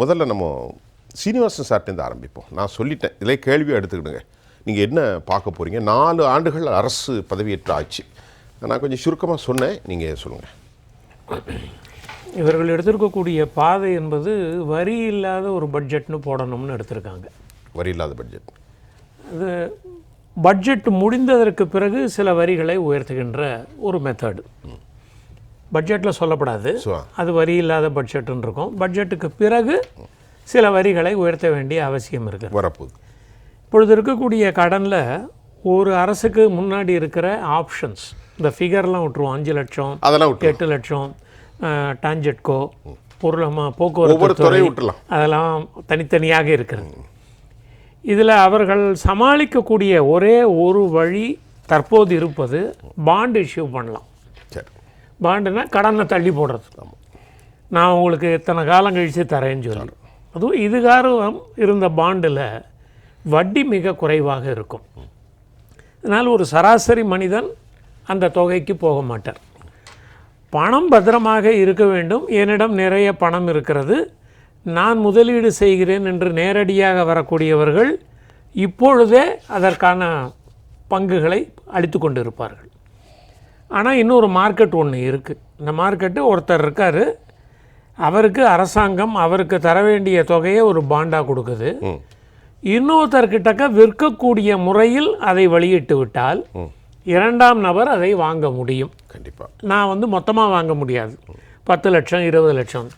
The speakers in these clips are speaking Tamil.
முதல்ல நம்ம சீனிவாசன் சார்ட்டேருந்து ஆரம்பிப்போம். நான் சொல்லிட்டேன். இதில் கேள்வியை எடுத்துக்கிடுங்க. நீங்கள் என்ன பார்க்க போகிறீங்க நாலு ஆண்டுகள் அரசு பதவியேற்று ஆச்சு. நான் கொஞ்சம் சுருக்கமாக சொன்னேன். நீங்கள் சொல்லுங்கள் இவர்கள் எடுத்திருக்கக்கூடிய பாதை என்பது வரி இல்லாத ஒரு பட்ஜெட்னு போடணும்னு எடுத்திருக்காங்க. வரி இல்லாத பட்ஜெட். அது பட்ஜெட் முடிந்ததற்கு பிறகு சில வரிகளை உயர்த்துகின்ற ஒரு மெத்தடு பட்ஜெட்டில் சொல்லப்படாது. அது வரி இல்லாத பட்ஜெட்டுன்னு இருக்கும். பட்ஜெட்டுக்கு பிறகு சில வரிகளை உயர்த்த வேண்டிய அவசியம் இருக்குது. வரப்போகுது. இப்பொழுது இருக்கக்கூடிய கடனில் ஒரு அரசுக்கு முன்னாடி இருக்கிற ஆப்ஷன்ஸ் இந்த ஃபிகர்லாம் விட்டுருவோம். அஞ்சு லட்சம் அதெல்லாம் எட்டு லட்சம் டான்ஜெட்கோ பொருளமா ஒவ்வொரு போக்குவரத்து துறை விட்டுலாம் அதெல்லாம் தனித்தனியாக இருக்கிறது. இதில் அவர்கள் சமாளிக்கக்கூடிய ஒரே ஒரு வழி தற்போது இருப்பது பாண்ட் இஷ்யூ பண்ணலாம். பாண்டுனா கடனை தள்ளி போடுறது. நான் உங்களுக்கு இத்தனை காலம் கழித்து தரேன்னு சொல்லி. அதுவும் இதுகாரம் இருந்த பாண்டில் வட்டி மிக குறைவாக இருக்கும். அதனால் ஒரு சராசரி மனிதன் அந்த தொகைக்கு போக மாட்டார். பணம் பத்திரமாக இருக்க வேண்டும். என்னிடம் நிறைய பணம் இருக்கிறது. நான் முதலீடு செய்கிறேன் என்று நேரடியாக வரக்கூடியவர்கள் இப்பொழுதே அதற்கான பங்குகளை அளித்து கொண்டு இருப்பார்கள் ஆனால் இன்னொரு மார்க்கெட் ஒன்று இருக்குது இந்த மார்க்கெட்டு ஒருத்தர் இருக்கார். அவருக்கு அரசாங்கம் அவருக்கு தர வேண்டிய தொகையை ஒரு பாண்டாக கொடுக்குது. இன்னொருத்தர்கிட்டக்க விற்கக்கூடிய முறையில் அதை வெளியிட்டு விட்டால் இரண்டாம் நபர் அதை வாங்க முடியும். கண்டிப்பாக நான் வந்து மொத்தமாக வாங்க முடியாது. பத்து லட்சம் இருபது லட்சம்.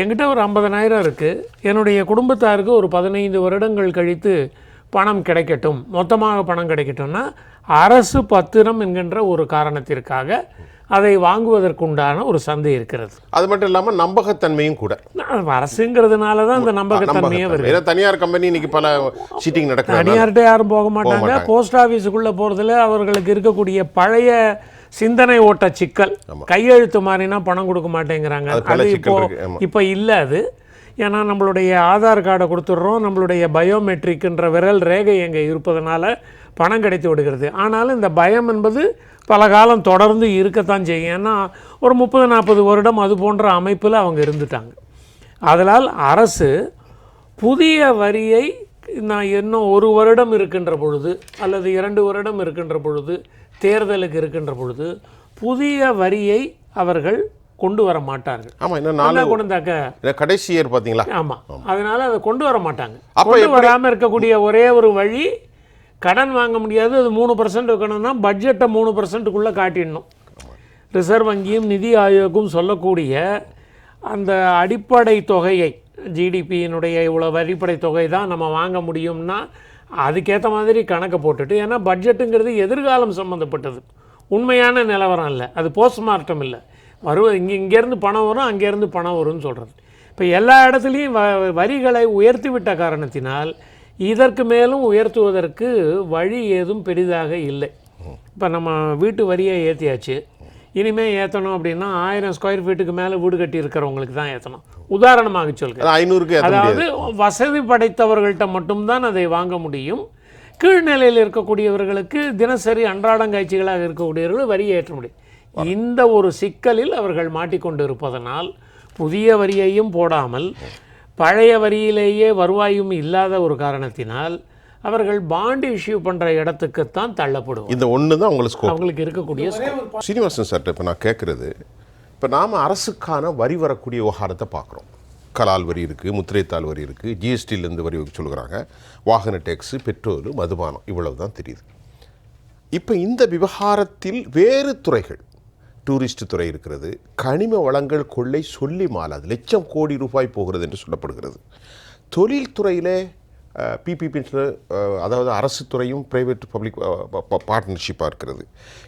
என்கிட்ட ஒரு ஐம்பதனாயிரம் இருக்குது என்னுடைய குடும்பத்தாருக்கு ஒரு பதினைந்து வருடங்கள் கழித்து பணம் கிடைக்கட்டும் மொத்தமாக பணம் கிடைக்கட்டும்னா அரசு பத்திரம் என்கின்ற ஒரு காரணத்திற்காக அதை வாங்குவதற்குண்டான ஒரு சந்தை இருக்கிறது. அது மட்டும் இல்லாமல் நம்பகத்தன்மையும் கூட. அரசுங்கிறதுனால தான் இந்த நம்பகத்தன்மையே வருது. ஏன்னா தனியார் கம்பெனி இன்னைக்கு பல சீட்டிங் நடக்கிறது தனியார்கிட்ட யாரும் போக மாட்டாங்க. போஸ்ட் ஆஃபீஸுக்குள்ளே போகிறதுல அவர்களுக்கு இருக்கக்கூடிய பழைய சிந்தனை ஓட்ட சிக்கல். கையெழுத்து மாதிரினா பணம் கொடுக்க மாட்டேங்கிறாங்க. அது இப்போ. இப்போ இல்லை அது. ஏன்னா நம்மளுடைய ஆதார் கார்டை கொடுத்துட்றோம் நம்மளுடைய பயோமெட்ரிக்ன்ற விரல் ரேகை எங்கே இருப்பதனால பணம் கிடைத்து விடுகிறது. ஆனாலும் இந்த பயம் என்பது பல காலம் தொடர்ந்து இருக்கத்தான் செய்யும். ஏன்னா ஒரு முப்பது நாற்பது வருடம் அது போன்ற அமைப்பில் அவங்க இருந்துட்டாங்க. அதனால் அரசு புதிய வரியை நான் இன்னும் ஒரு வருடம் இருக்கின்ற பொழுது அல்லது இரண்டு வருடம் இருக்கின்ற பொழுது தேர்தலுக்கு இருக்கின்ற பொழுது புதிய வரியை அவர்கள் கொண்டு வர மாட்டார்கள். ஆமாம் இன்னும் நாலு நல்லா கொண்டு வந்தாக்க ஏன்னா கடைசி இயர் பார்த்தீங்களா ஆமாம் அதனால அதை கொண்டு வர மாட்டாங்க. கொண்டு வராமல் இருக்கக்கூடிய ஒரே ஒரு வழி கடன் வாங்க முடியாது அது மூணு பர்சன்ட் வைக்கணும்னா பட்ஜெட்டை மூணு பர்சன்ட்டுக்குள்ளே காட்டிடணும். ரிசர்வ் வங்கியும் நிதி ஆயோக்கும் சொல்லக்கூடிய அந்த அடிப்படை தொகையை ஜிடிபியினுடைய இவ்வளோ அடிப்படை தொகை தான் நம்ம வாங்க முடியும்னா அதுக்கேற்ற மாதிரி கணக்கை போட்டுட்டு ஏன்னா பட்ஜெட்டுங்கிறது எதிர்காலம் சம்மந்தப்பட்டது உண்மையான நிலவரம் இல்லை அது போஸ்ட்மார்ட்டம் இல்லை. வருவ இங்கே இங்கேருந்து பணம் வரும் அங்கேருந்து பணம் வரும்னு சொல்கிறது இப்போ எல்லா இடத்துலையும் வ வரிகளை உயர்த்தி விட்ட காரணத்தினால் இதற்கு மேலும் உயர்த்துவதற்கு வழி ஏதும் பெரிதாக இல்லை. இப்போ நம்ம வீட்டு வரியை ஏற்றியாச்சு இனிமேல் ஏற்றணும் அப்படின்னா ஆயிரம் ஸ்கொயர் ஃபீட்டுக்கு மேலே வீடு கட்டி இருக்கிறவங்களுக்கு தான் ஏற்றணும் உதாரணமாக சொல்கிறேன். ஐநூறுக்கு அதாவது வசதி படைத்தவர்கள்ட்ட மட்டும்தான் அதை வாங்க முடியும். கீழ்நிலையில் இருக்கக்கூடியவர்களுக்கு தினசரி அன்றாடங்காட்சிகளாக இருக்கக்கூடியவர்கள் வரி ஏற்ற முடியும். இந்த ஒரு சிக்கலில் அவர்கள் மாட்டிக்கொண்டு இருப்பதனால் புதிய வரியையும் போடாமல் பழைய வரியிலேயே வருவாயும் இல்லாத ஒரு காரணத்தினால் அவர்கள் பாண்ட் இஷ்யூ பண்ணுற இடத்துக்குத்தான் தள்ளப்படுவோம் இந்த ஒன்று தான் உங்களுக்கு ஸ்கோப் அவங்களுக்கு இருக்கக்கூடிய. சீனிவாசன் சார்ட்ட இப்போ நான் கேட்குறது இப்போ நாம் அரசுக்கான வரி வரக்கூடிய விவகாரத்தை பார்க்குறோம் கலால் வரி இருக்குது முத்திரைத்தாள் வரி இருக்குது ஜிஎஸ்டிலேருந்து வரி சொல்கிறாங்க வாகன டேக்ஸு பெட்ரோல் மதுபானம் இவ்வளவு தான் தெரியுது. இப்போ இந்த விவகாரத்தில் வேறு துறைகள் டூரிஸ்ட் துறை இருக்கிறது. கனிம வளங்கள் கொள்ளை சொல்லி மாலாது லட்சம் கோடி ரூபாய் போகிறது என்று சொல்லப்படுகிறது. தொழில்துறையில் பிபிபின்னு அதாவது அரசு துறையும் ப்ரைவேட் பப்ளிக் பார்ட்னர்ஷிப்பாக இருக்கிறது.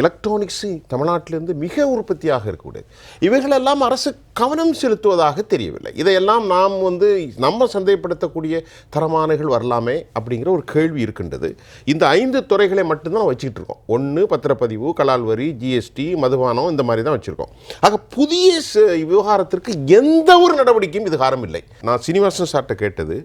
எலக்ட்ரானிக்ஸு தமிழ்நாட்டிலேருந்து மிக உற்பத்தியாக இருக்கக்கூடியது இவைகளெல்லாம் அரசு கவனம் செலுத்துவதாக தெரியவில்லை. இதையெல்லாம் நாம் வந்து நம்ம சந்தேகப்படுத்தக்கூடிய தரமானகள் வரலாமே அப்படிங்கிற ஒரு கேள்வி இருக்கின்றது. இந்த ஐந்து துறைகளை மட்டும்தான் நம்ம வச்சுக்கிட்டு இருக்கோம். ஒன்று பத்திரப்பதிவு கலால் வரி ஜிஎஸ்டி மதுபானம் இந்த மாதிரி தான் வச்சுருக்கோம். ஆக புதிய விவகாரத்திற்கு எந்த ஒரு நடவடிக்கையும் இது காரம் இல்லை நான் சீனிவாசன் சார்ட்ட கேட்டது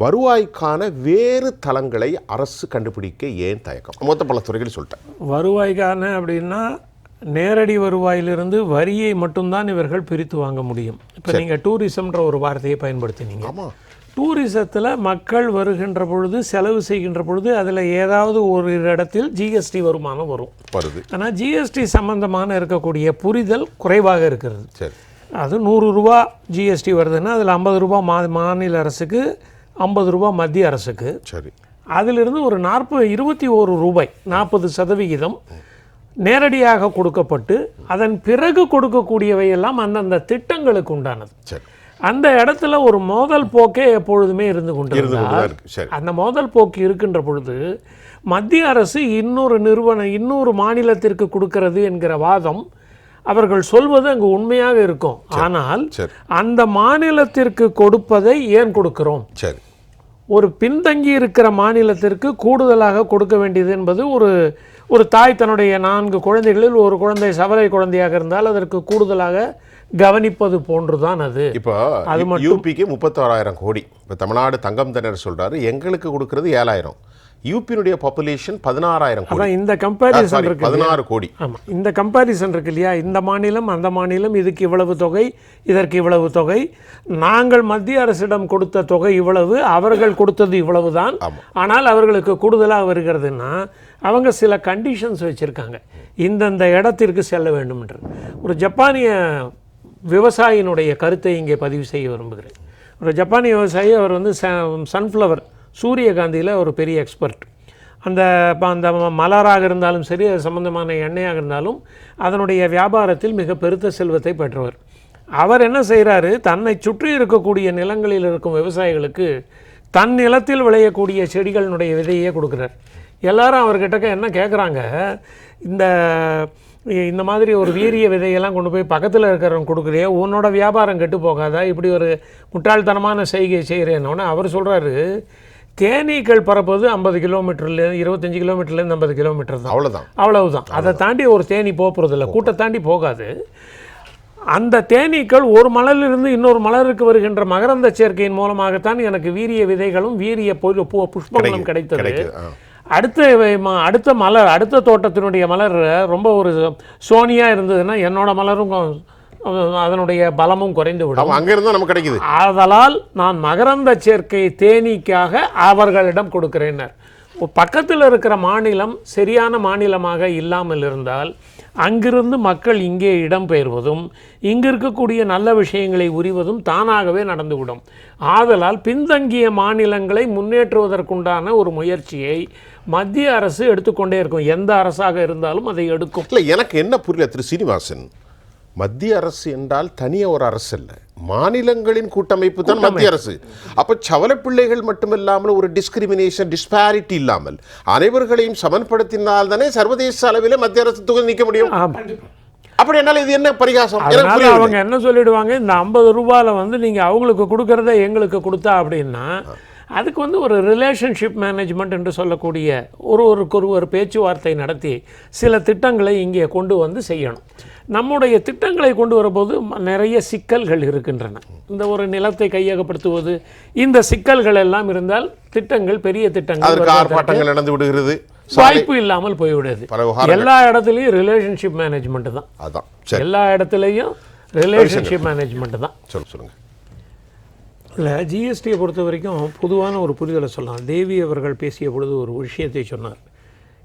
வருவாய்க்கான வேறு தளங்களை அரசு கண்டுபிடிக்க ஏன் தயக்கம்? மொத்த பல துறைகள் சொல்லிட்டேன். வருவாய்க்கான அப்படின்னா நேரடி வருவாயிலிருந்து வரியை மட்டும்தான் இவர்கள் பிரித்து வாங்க முடியும். இப்போ நீங்கள் டூரிசம்ன்ற ஒரு வார்த்தையை பயன்படுத்தினீங்க. ஆமா. டூரிசத்தில் மக்கள் வருகின்ற பொழுது செலவு செய்கின்ற பொழுது அதில் ஏதாவது ஒரு இடத்தில் ஜிஎஸ்டி வருமானம் வரும். வருது. ஆனால் ஜிஎஸ்டி சம்பந்தமான இருக்கக்கூடிய புரிதல் குறைவாக இருக்கிறது. சரி. அது நூறு ரூபா ஜிஎஸ்டி வருதுன்னா அதில் ஐம்பது ரூபா மா மாநில அரசுக்கு ஐம்பது ரூபா மத்திய அரசுக்கு. சரி. அதிலிருந்து ஒரு நாற்பது இருபத்தி ஓரு ரூபாய் நாற்பது சதவிகிதம் நேரடியாக கொடுக்கப்பட்டு அதன் பிறகு கொடுக்கக்கூடியவை எல்லாம் அந்தந்த திட்டங்களுக்கு உண்டானது. சரி. அந்த இடத்துல ஒரு மோதல் போக்கே எப்பொழுதுமே இருந்து சரி. அந்த மோதல் போக்கு இருக்கின்ற பொழுது மத்திய அரசு இன்னொரு நிறுவனம் இன்னொரு மாநிலத்திற்கு கொடுக்கிறது என்கிற வாதம் அவர்கள் சொல்வது அங்கு உண்மையாக இருக்கும். ஆனால் அந்த மாநிலத்திற்கு கொடுப்பதை ஏன் கொடுக்கிறோம்? சரி. ஒரு பின்தங்கி இருக்கிற மாநிலத்திற்கு கூடுதலாக கொடுக்க வேண்டியது என்பது ஒரு ஒரு தாய் தன்னுடைய நான்கு குழந்தைகளில் ஒரு குழந்தை சவலை குழந்தையாக இருந்தால் அதற்கு கூடுதலாக கவனிப்பது போன்றுதான் அது. இப்போ யூபிக்கு முப்பத்தோராயிரம் கோடி. இப்போ தமிழ்நாடு தங்கம் திணறு சொல்றாரு. எங்களுக்கு கொடுக்கறது ஏழாயிரம். யூபியினுடைய பாப்புலேஷன் பதினாறாயிரம் கோடி. அதான் இந்த கம்பேரிசன் இருக்கு பதினாறு கோடி. ஆமாம் இந்த கம்பேரிசன் இருக்கு இல்லையா? இந்த மாநிலம் அந்த மாநிலம் இதுக்கு இவ்வளவு தொகை இதற்கு இவ்வளவு தொகை. நாங்கள் மத்திய அரசிடம் கொடுத்த தொகை இவ்வளவு அவர்கள் கொடுத்தது இவ்வளவு தான். ஆனால் அவர்களுக்கு கூடுதலாக வருகிறதுன்னா அவங்க சில கண்டிஷன்ஸ் வச்சுருக்காங்க. இந்தந்த இடத்திற்கு செல்ல வேண்டும் என்று ஒரு ஜப்பானிய விவசாயினுடைய கருத்தை இங்கே பதிவு செய்ய விரும்புகிறேன். ஒரு ஜப்பானிய விவசாயி அவர் வந்து சன்ஃப்ளவர் சூரியகாந்தியில் ஒரு பெரிய எக்ஸ்பர்ட் அந்த இப்போ அந்த மலராக இருந்தாலும் சரி அது சம்மந்தமான எண்ணெயாக இருந்தாலும் அதனுடைய வியாபாரத்தில் மிக பெருத்த செல்வத்தை பெற்றவர். அவர் என்ன செய்கிறாரு தன்னை சுற்றி இருக்கக்கூடிய நிலங்களில் இருக்கும் விவசாயிகளுக்கு தன் நிலத்தில் விளையக்கூடிய செடிகளினுடைய விதையே கொடுக்குறார். எல்லாரும் அவர்கிட்ட என்ன கேட்குறாங்க இந்த இந்த மாதிரி ஒரு வீரிய விதையெல்லாம் கொண்டு போய் பக்கத்தில் இருக்கிறவங்க கொடுக்குறியே உன்னோட வியாபாரம் கெட்டு போகாதா? இப்படி ஒரு முட்டாள்தனமான செய்கை செய்கிறேன்னொன்னே அவர் சொல்கிறாரு தேனீக்கள் பறப்பது ஐம்பது கிலோமீட்டர்ல இருபத்தஞ்சி கிலோமீட்டர்லேருந்து ஐம்பது கிலோமீட்டர் தான். அவ்வளவுதான். அவ்வளவுதான். அதை தாண்டி ஒரு தேனி போகிறதில்ல கூட்டை தாண்டி போகாது. அந்த தேனீக்கள் ஒரு மலரிலிருந்து இன்னொரு மலருக்கு வருகின்ற மகரந்த சேர்க்கையின் மூலமாகத்தான் எனக்கு வீரிய விதைகளும் வீரிய புஷ்பங்களும் கிடைத்தது. அடுத்த அடுத்த மலர் அடுத்த தோட்டத்தினுடைய மலர் ரொம்ப ஒரு சோனியா இருந்ததுன்னா என்னோட மலரும் அதனுடைய பலமும் குறைந்து விடும் ஆமா அங்க இருந்தா நமக்கு கிடைக்குது. ஆதலால் நான் மகரந்த சேர்க்கை தேனீக்காக அவர்களிடம் கொடுக்கிறேனர் பக்கத்தில் இருக்கிற மாநிலம் சரியான மாநிலமாக இல்லாமல் இருந்தால் அங்கிருந்து மக்கள் இங்கே இடம்பெயர்வதும் இங்கு இருக்கக்கூடிய நல்ல விஷயங்களை உரிவதும் தானாகவே நடந்துவிடும். ஆதலால் பின்தங்கிய மாநிலங்களை முன்னேற்றுவதற்குண்டான ஒரு முயற்சியை மத்திய அரசு எடுத்துக்கொண்டே இருக்கும். எந்த அரசாக இருந்தாலும் அதை எடுக்கும். இல்ல எனக்கு என்ன புரியல திரு சீனிவாசன்? மத்திய அரசு என்றால் தனியா ஒரு அரசு அல்ல மாநிலங்களின் கூட்டமைப்பு தான் மத்திய அரசு. அப்ப சவல பிள்ளைகள் மட்டுமில்லாமல் ஒரு டிஸ்கிரிமினேஷன் டிஸ்பாரிட்டி இல்லாமல் அனைவர்களையும் சமன்படுத்தினால் தானே சர்வதேச அளவில் மத்திய அரசு தொகுதி நிற்க முடியும்? அப்படி என்னால இது என்ன பரிகாசம்? அதனால. அவங்க என்ன சொல்லிடுவாங்க? இந்த ஐம்பது ரூபாயில் வந்து நீங்கள் அவங்களுக்கு கொடுக்கறத எங்களுக்கு கொடுத்தா அப்படின்னா அதுக்கு வந்து ஒரு ரிலேஷன்ஷிப் மேனேஜ்மெண்ட் என்று சொல்லக்கூடிய ஒரு ஒருக்கு ஒரு பேச்சுவார்த்தை நடத்தி சில திட்டங்களை இங்கே கொண்டு வந்து செய்யணும். நம்முடைய திட்டங்களை கொண்டு வரும்போது நிறைய சிக்கல்கள் இருக்கின்றன. இந்த ஒரு நிலத்தை கையகப்படுத்துவது இந்த சிக்கல்கள் எல்லாம் இருந்தால் திட்டங்கள் பெரிய திட்டங்கள் ஆர்ப்பாட்டங்கள் நடந்து விடுகிறது. வாய்ப்பு இல்லாமல் போய்விடுது. எல்லா இடத்துலையும் ரிலேஷன்ஷிப் மேனேஜ்மெண்ட் தான். அதான் எல்லா இடத்துலையும் ரிலேஷன்ஷிப் மேனேஜ்மெண்ட் தான். சொல்லுங்க. இல்லை ஜிஎஸ்டியை பொறுத்த வரைக்கும் பொதுவான ஒரு புரிதலை சொல்லலாம். தேவி அவர்கள் பேசிய பொழுது ஒரு விஷயத்தை சொன்னார்.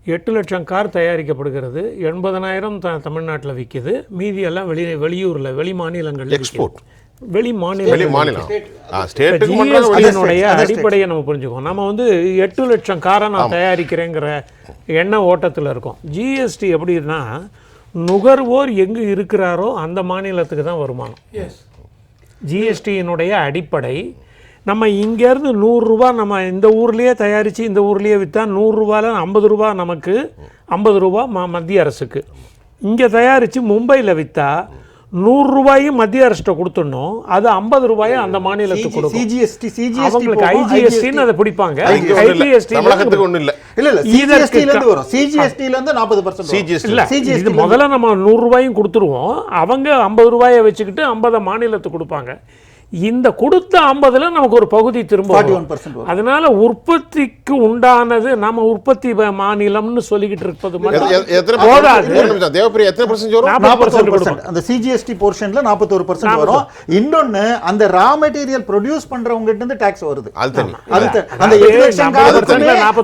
எட்டு லட்சம் கார் தயாரிக்கப்படுகிறது எண்பதனாயிரம் த தமிழ்நாட்டில் விற்கிது மீதி எல்லாம் வெளி வெளியூரில் வெளி மாநிலங்களில் Export. வெளி மாநில வெளி மாநிலம். ஆ, ஸ்டேட்டுக்கு மட்டும் வெளி- ஜிஎஸ்டியினுடைய அடிப்படையை நம்ம புரிஞ்சுக்கோம் நம்ம வந்து எட்டு லட்சம் காரை நான் தயாரிக்கிறேங்கிற எண்ண ஓட்டத்தில் இருக்கோம். ஜிஎஸ்டி எப்படின்னா நுகர்வோர் எங்கு இருக்கிறாரோ அந்த மாநிலத்துக்கு தான் வருமானம். ஜிஎஸ்டியினுடைய அடிப்படை. நம்ம இங்கேருந்து நூறுரூவா நம்ம இந்த ஊர்லேயே தயாரித்து இந்த ஊர்லேயே விற்றா நூறுரூவால ஐம்பது ரூபா நமக்கு ஐம்பது ரூபா ம மத்திய அரசுக்கு. இங்கே தயாரித்து மும்பையில் விற்றா நூறுரூவாயும் மத்திய அரசிட்ட கொடுத்துடணும். அது ஐம்பது ரூபாயை அந்த மாநிலத்துக்கு கொடுக்கும். சிஜிஎஸ்டி சிஜிஎஸ்டி ஐஜிஎஸ்டின்னு அதை பிடிப்பாங்க. ஐஜிஎஸ்டி தமிழகத்துக்கு ஒண்ணும் இல்ல. இல்ல இல்ல இதற்கு சிஜிஎஸ்டில இருந்து வரும். சிஜிஎஸ்டில இருந்து நாற்பது பர்சன்ட் சிஜிஎஸ்டி இல்ல இது முதல்ல நம்ம நூறு ரூபாயும் கொடுத்துருவோம். அவங்க ஐம்பது ரூபாயை வச்சுக்கிட்டு ஐம்பதை மாநிலத்துக்கு கொடுப்பாங்க. இந்த கொடுத்த ஐம்பதுல நமக்கு ஒரு பகுதி திரும்ப அதனால உற்பத்திக்கு உண்டானது நம்ம உற்பத்தி மாநிலம்னு சொல்லிக்கிட்டு இருப்பது மட்டும் போதாது. அந்த சிஜிஎஸ்டி போர்ஷன்ல நாற்பத்தோரு பர்சன்ட் வரும். இன்னொன்னு அந்த ரா மெட்டீரியல் ப்ரொடியூஸ் பண்றவங்க கிட்ட இருந்து டாக்ஸ் வருது. அந்த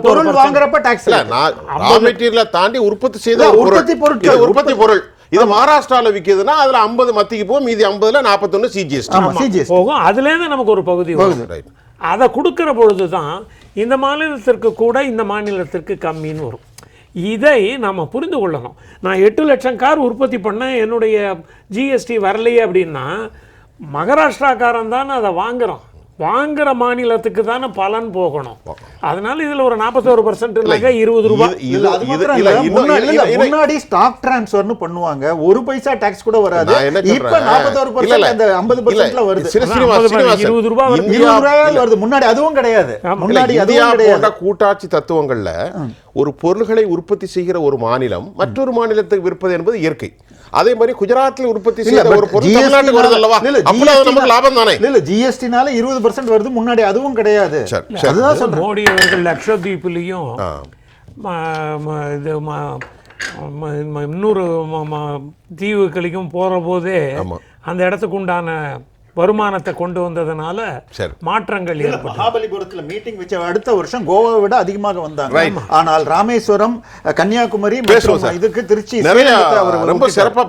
பொருள். வாங்குறப்ப டாக்ஸ் ரா மெட்டீரியலை தாண்டி உற்பத்தி செய்த. உற்பத்தி பொருட்கள். உற்பத்தி பொருள். இது மகாராஷ்டிரால விக்குதுன்னா அதுல 50 மத்திக்கு போகும் மீதி 50ல 41 சிஜிஎஸ்டி போகும். அதுலேருந்து நமக்கு ஒரு பகுதி வரும். ரைட் அதை கொடுக்கிற பொழுது தான் இந்த மாநிலத்திற்கு கூட இந்த மாநிலத்திற்கு கம்மின்னு வரும். இதை நம்ம புரிந்து கொள்ளணும். நான் எட்டு லட்சம் கார் உற்பத்தி பண்ணேன் என்னுடைய ஜிஎஸ்டி வரலையே அப்படின்னா மகாராஷ்டிராக்காரன் தானே அதை வாங்குறோம் வாங்குற மாநிலத்துக்கு தானே பலன் போகணும். அதனால இதுல ஒரு நாற்பத்தோரு பர்சன்ட் இல்லைங்க இருபது ரூபாய் முன்னாடி ஸ்டாக் டிரான்ஸ்ஃபர்னு பண்ணுவாங்க. ஒரு பைசா டாக்ஸ் கூட வராது. இப்ப? நாற்பத்தோரு. பர்சன்ட் அந்த ஐம்பது பர்சன்ட்ல வருது. சிறு- அதான் ஸ்ரீனிவாஸ், 50 ஸ்ரீனிவாசன். இருபது ரூபாய் இருபது ரூபாயாவது வருது. முன்னாடி அதுவும் கிடையாது. முன்னாடி அதுவும் கிடையாது. கூட்டாட்சி தத்துவங்கள்ல ஒரு பொருள்களை உற்பத்தி செய்கிற ஒரு மாநிலம் மற்றொரு மாநிலத்துக்கு விற்பது என்பது இயற்கை அதே மாதிரி குஜராத்தில் உற்பத்தி செய்த but ஒரு பொருள் தமிழ்நாட்டுக்கு வருது அல்லவா நமக்கு லாபம் தானே இல்ல ஜிஎஸ்டினால இருபது பர்சன்ட் வருது முன்னாடி அதுவும் கிடையாது. அதுதான் மோடி அவர்கள் லட்சத்தீப்லேயும் ஆ. ம- ம- இது இன்னொரு தீவுகளுக்கும் போகிற போதே ஆமா. அந்த இடத்துக்கு உண்டான வருமானத்தை கொண்டு வந்ததுனால. மாற்றங்கள் மகாபலிபுரத்துல மீட்டிங் வச்ச அடுத்த வருஷம் கோவாவை விட அதிகமாக வந்தாங்க. ஆனால் ராமேஸ்வரம் கன்னியாகுமரி. இதுக்கு திருச்சி ரொம்ப விட்டுட்டார். சிறப்பா